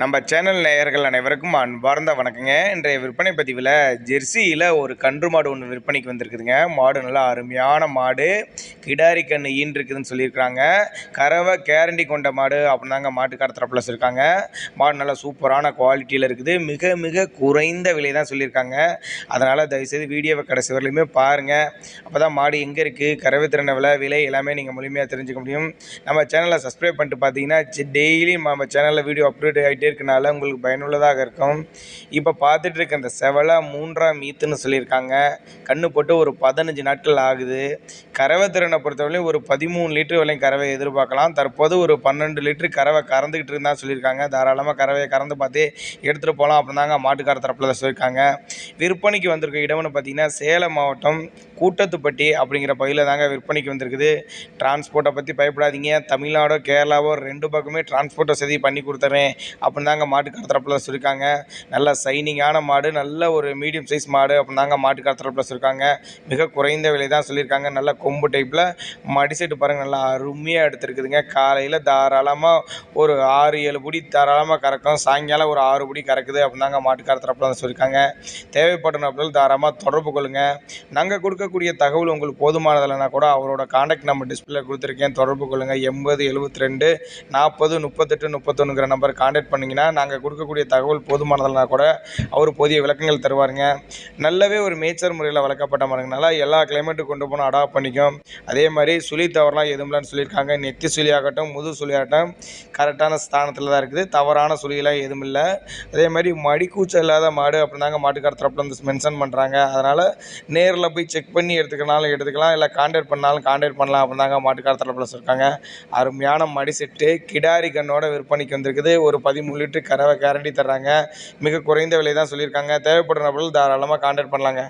நம்ம சேனல் நேயர்கள் அனைவருக்கும் அன்பார்ந்த வணக்கங்க. இன்றைய விற்பனை பதிவில் ஜெர்சியில் ஒரு கன்று மாடு ஒன்று விற்பனைக்கு வந்திருக்குதுங்க. மாடு நல்லா அருமையான மாடு. கிடாரி கன்று ஈன் இருக்குதுன்னு சொல்லியிருக்கிறாங்க. கறவை கேரண்டி கொண்ட மாடு அப்படின்னாங்க மாட்டு கடத்தரப்பில் இருக்காங்க மாடு நல்லா சூப்பரான குவாலிட்டியில் இருக்குது. மிக மிக குறைந்த விலை தான் சொல்லியிருக்காங்க. அதனால் தயவுசெய்து வீடியோவை கடைசி வரலையுமே பாருங்கள் அப்போ தான் மாடு எங்கே இருக்குது கறவை திறனை விலை விலை எல்லாமே நீங்கள் முழுமையாக தெரிஞ்சுக்க முடியும். நம்ம சேனலை சப்ஸ்கிரைப் பண்ணிட்டு பார்த்தீங்கன்னா டெய்லி நம்ம சேனலில் வீடியோ அப்டேட் ஆகிட்டு இருக்கனால உங்களுக்கு பயனுள்ளதாக இருக்கும். இப்போ பார்த்துட்டு இருக்க இந்த செவலை மூன்றாம் மீத்துன்னு சொல்லியிருக்காங்க. கண்ணு போட்டு ஒரு பதினஞ்சு நாட்கள் ஆகுது. கறவை திறனை பொறுத்தவரையும் ஒரு பதிமூணு லிட்டர் வரையும் கறவை எதிர்பார்க்கலாம். தற்போது ஒரு பன்னெண்டு லிட்டர் கறவை கறந்துக்கிட்டு இருந்தா சொல்லியிருக்காங்க. தாராளமாக கறவையை கறந்து பார்த்து எடுத்துகிட்டு போகலாம் அப்படின்னு தாங்க மாட்டுக்கார தரப்பில் சொல்லியிருக்காங்க. விற்பனைக்கு வந்திருக்க இடம்னு பார்த்தீங்கன்னா சேலம் மாவட்டம் கூட்டத்துப்பட்டி அப்படிங்கிற பகுதியில் தாங்க விற்பனைக்கு வந்திருக்குது. டிரான்ஸ்போர்ட்டை பற்றி பயப்படாதீங்க. தமிழ்நாடோ கேரளாவோ ரெண்டு பக்கமே டிரான்ஸ்போர்ட் வசதி பண்ணி கொடுத்துறேன். அப்படின்னு தாங்க மாட்டுக்கார தரப்பில் சொல்லியிருக்காங்க நல்ல சைனிங்கான மாடு நல்ல ஒரு மீடியம் சைஸ் மாடு அப்படின்னு தாங்க மாட்டுக்கார தரப்பில் சொல்லியிருக்காங்க மிக குறைந்த விலை தான் சொல்லியிருக்காங்க. நல்ல கொம்பு டைப்பில் மடி செட்டு பாருங்கள் நல்லா அருமையாக எடுத்துருக்குதுங்க. காலையில் தாராளமாக ஒரு ஆறு ஏழு புடி தாராளமாக கறக்கும். சாயங்காலம் ஒரு ஆறு புடி கறக்குது அப்படின்னு தாங்க மாட்டுக்கார தரப்பில் சொல்லியிருக்காங்க. தேவைப்படும் நபர்கள் தாராளமாக தொடர்பு கொள்ளுங்கள் நாங்கள் கொடுக்கக்கூடிய தகவல் உங்களுக்கு போதுமானதில்லைனா கூட அவரோட காண்டாக்ட் நம்பர் டிஸ்பிளே கொடுத்துருக்கேன். தொடர்பு கொள்ளுங்கள் எண்பது எழுபத்தி ரெண்டு நாற்பது முப்பத்தெட்டு முப்பத்தொன்னுங்கிற நம்பர் காண்டாக்ட் பண்ணிங்கன்னா நாங்கள் கொடுக்கக்கூடிய தகவல் போதுமானதுனா கூட அவர் போதிய விளக்கங்கள் தருவாருங்க. நல்லாவே ஒரு மேய்ச்சல் முறையில் வளர்க்கப்பட்ட மரங்கனால எல்லா கிளைமேட்டுக்கு கொண்டு போனால் அடாப்ட் பண்ணிக்கும். அதே மாதிரி சுழி தவறுலாம் எதுவும் இல்லைன்னு சொல்லியிருக்காங்க. நெத்தி சுழி ஆகட்டும் முது சுழியாகட்டும் கரெக்டான ஸ்தானத்தில் தான் இருக்குது. தவறான சுழியெல்லாம் எதுவும் இல்லை. அதே மாதிரி மடிக்கூச்சல் இல்லாத மாடு அப்படின்னாங்க மாட்டுக்கார தரப்பில் வந்து மென்ஷன் பண்ணுறாங்க அதனால் நேரில் போய் செக் பண்ணி எடுத்துக்கனாலும் எடுத்துக்கலாம். இல்லை கான்டாக்ட் பண்ணாலும் கான்டாக்ட் பண்ணலாம் அப்படின்னாங்க மாட்டுக்கார தரப்பில் சொல்லியிருக்காங்க. அருமையான மடி செட்டு கிடாரி கண்ணோட விற்பனைக்கு வந்திருக்குது. ஒரு பதிமூணு லிட்டர் கறவை கேரண்டி தர்றாங்க. மிக குறைந்த விலை தான் சொல்லியிருக்காங்க. தேவைப்படுற நபர்கள் தாராளமாக கான்டாக்ட் பண்ணலாங்க.